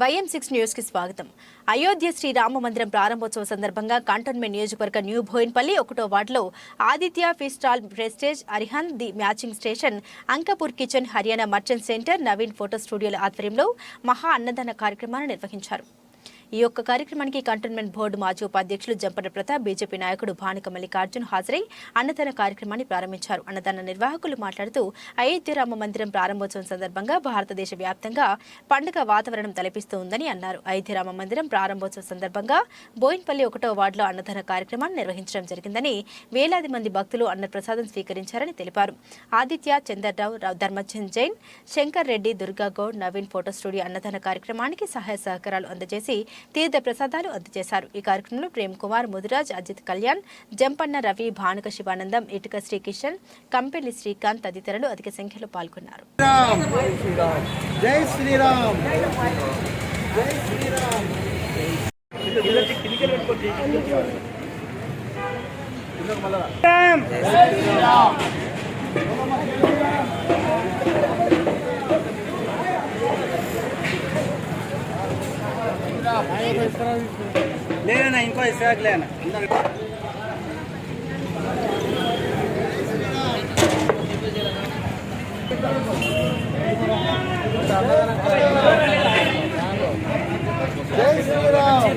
YM six న్యూస్కి స్వాగతం. అయోధ్య శ్రీ రామ మందిరం ప్రారంభోత్సవ సందర్భంగా కంటోన్మెంట్ నియోజకవర్గ న్యూ భోయిన్పల్లి ఒకటో వార్డులో Aditya fish stall prestige Arihan the matching station Ankapur kitchen Haryana merchant centre Naveen photo స్టూడియోల ఆధ్వర్యంలో మహా అన్నదాన కార్యక్రమాన్ని నిర్వహించారు. ఈ యొక్క కార్యక్రమానికి కంటోన్మెంట్ బోర్డు మాజీ ఉపాధ్యక్షులు జంపన ప్రతాప్ బీజేపీ నాయకుడు భానుక మల్లికార్జున్ హాజరై అన్నదాన కార్యక్రమాన్ని ప్రారంభించారు. అన్నదాన నిర్వాహకులు మాట్లాడుతూ అయోధ్య రామ మందిరం ప్రారంభోత్సవం సందర్భంగా భారతదేశ వ్యాప్తంగా పండుగ వాతావరణం తలపిస్తూ ఉందని అన్నారు. అయోధ్య రామ మందిరం ప్రారంభోత్సవం సందర్భంగా బోయిన్పల్లి ఒకటో వార్డులో అన్నదాన కార్యక్రమాన్ని నిర్వహించడం జరిగిందని వేలాది మంది భక్తులు అన్నప్రసాదం స్వీకరించారని తెలిపారు. ఆదిత్య చందర్రావు ధర్మచంద్ జైన్ శంకర్ రెడ్డి దుర్గా గౌడ్ నవీన్ ఫోటో స్టూడియో అన్నదాన కార్యక్రమానికి సహాయ సహకారాలు అందజేసి తీర్థ ప్రసాదాలు అందజేశారు. ఈ కార్యక్రమంలో ప్రేమ్ కుమార్ ముదిరాజ్ అజిత్ కళ్యాణ్ జంపన్న రవి భానుక శివానందం ఇటుక శ్రీకిషన్ కంపెల్లి శ్రీకాంత్ తదితరులు అధిక సంఖ్యలో పాల్గొన్నారు. రామ్ జై శ్రీరామ్. జై శ్రీరామ్. లేనా ఇంకో ఇస్రాక్ లేనా జై శ్రీరామ్.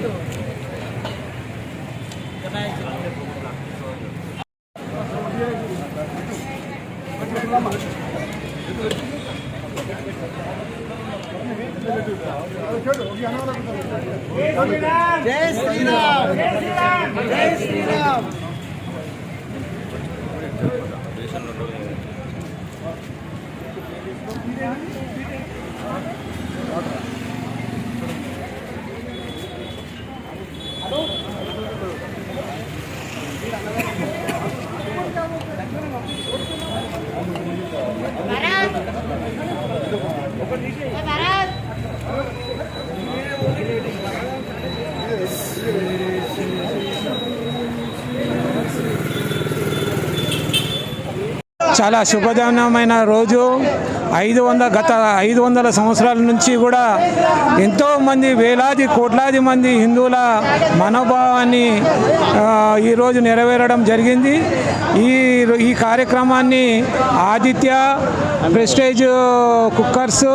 జై శ్రీరామ్ జై శ్రీరామ్ Yes. చాలా శుభదానమైన రోజు. ఐదు వందల గత ఐదు వందల సంవత్సరాల నుంచి కూడా ఎంతోమంది వేలాది కోట్లాది మంది హిందువుల మనోభావాన్ని ఈరోజు నెరవేరడం జరిగింది. ఈ ఈ కార్యక్రమాన్ని Aditya prestige cookers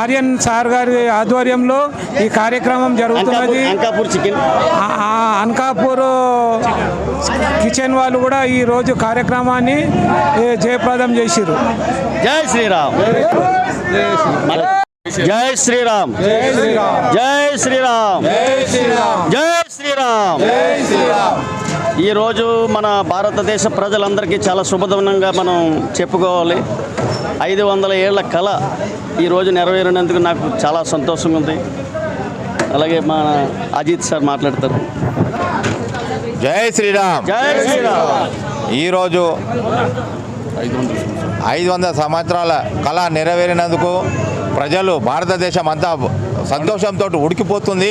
Aryan sir గారి ఆధ్వర్యంలో ఈ కార్యక్రమం జరుగుతున్నది. అంకాపూర్ కిచెన్ వాళ్ళు కూడా ఈ రోజు కార్యక్రమాన్ని జయప్రదం చేసిరు జై శ్రీరామ్. జై శ్రీరామ్. జై శ్రీరామ్. జై శ్రీరామ్. ఈరోజు మన భారతదేశ ప్రజలందరికీ చాలా శుభదవనంగా మనం చెప్పుకోవాలి. ఐదు వందల ఏళ్ళ కళ ఈరోజు నెరవేరినందుకు నాకు చాలా సంతోషంగా ఉంది. అలాగే మన అజిత్ సార్ మాట్లాడతారు. జై శ్రీరామ్. ఈరోజు ఐదు వందల సంవత్సరాల కళ నెరవేరినందుకు ప్రజలు భారతదేశం అంతా సంతోషంతో ఉడికిపోతుంది.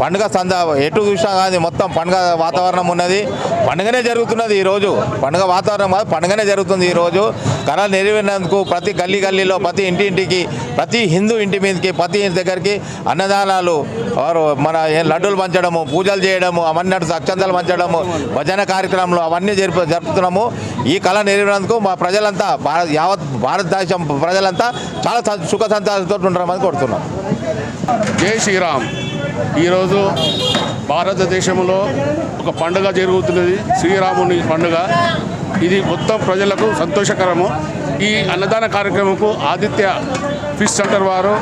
పండుగ. సంద ఎటు చూసినా కానీ మొత్తం పండుగ వాతావరణం ఉన్నది. పండుగనే జరుగుతున్నది ఈరోజు. పండుగ వాతావరణం కాదు పండుగనే జరుగుతుంది ఈరోజు. కళ నెరవేరినందుకు ప్రతి గల్లీ గల్లీలో ప్రతి ఇంటి ఇంటికి ప్రతి హిందూ ఇంటి మీదకి ప్రతి ఇంటి దగ్గరికి అన్నదానాలు వారు మన లడ్డూలు పంచడము పూజలు చేయడము అవన్నీ అటు అక్షంతలు పంచడము భజన కార్యక్రమాలు అవన్నీ జరుపు జరుపుతున్నాము. ఈ కళ నెరవేరినందుకు మా ప్రజలంతా భారత యావత్ భారతదేశం ప్రజలంతా చాలా సుఖ సంతాలతో ఉంటారని కోరుతున్నాం జై శ్రీరామ్. ఈరోజు భారతదేశంలో ఒక పండుగ జరుగుతున్నది శ్రీరాముని పండుగ. ఇది మొత్తం ప్రజలకు సంతోషకరము. ఈ అన్నదాన కార్యక్రమంకు ఆదిత్య ఫిష్ సెంటర్ వారు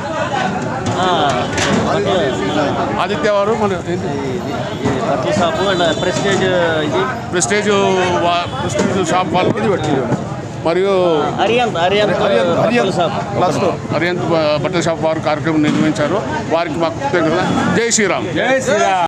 ఆదిత్య వారు మన ప్రెస్టేజ్ ఇది. ప్రెస్టేజ్ వా- ప్రెస్టేజ్ షాప్ వాళ్ళు మరియు అరియంత్ అరియంత్ బట్టల షాపు. అరియంత్ బట్టల షాప్ వారు కార్యక్రమం నిర్వహించారు. వారికి మాకు కృతజ్ఞతలు. జై శ్రీరామ్.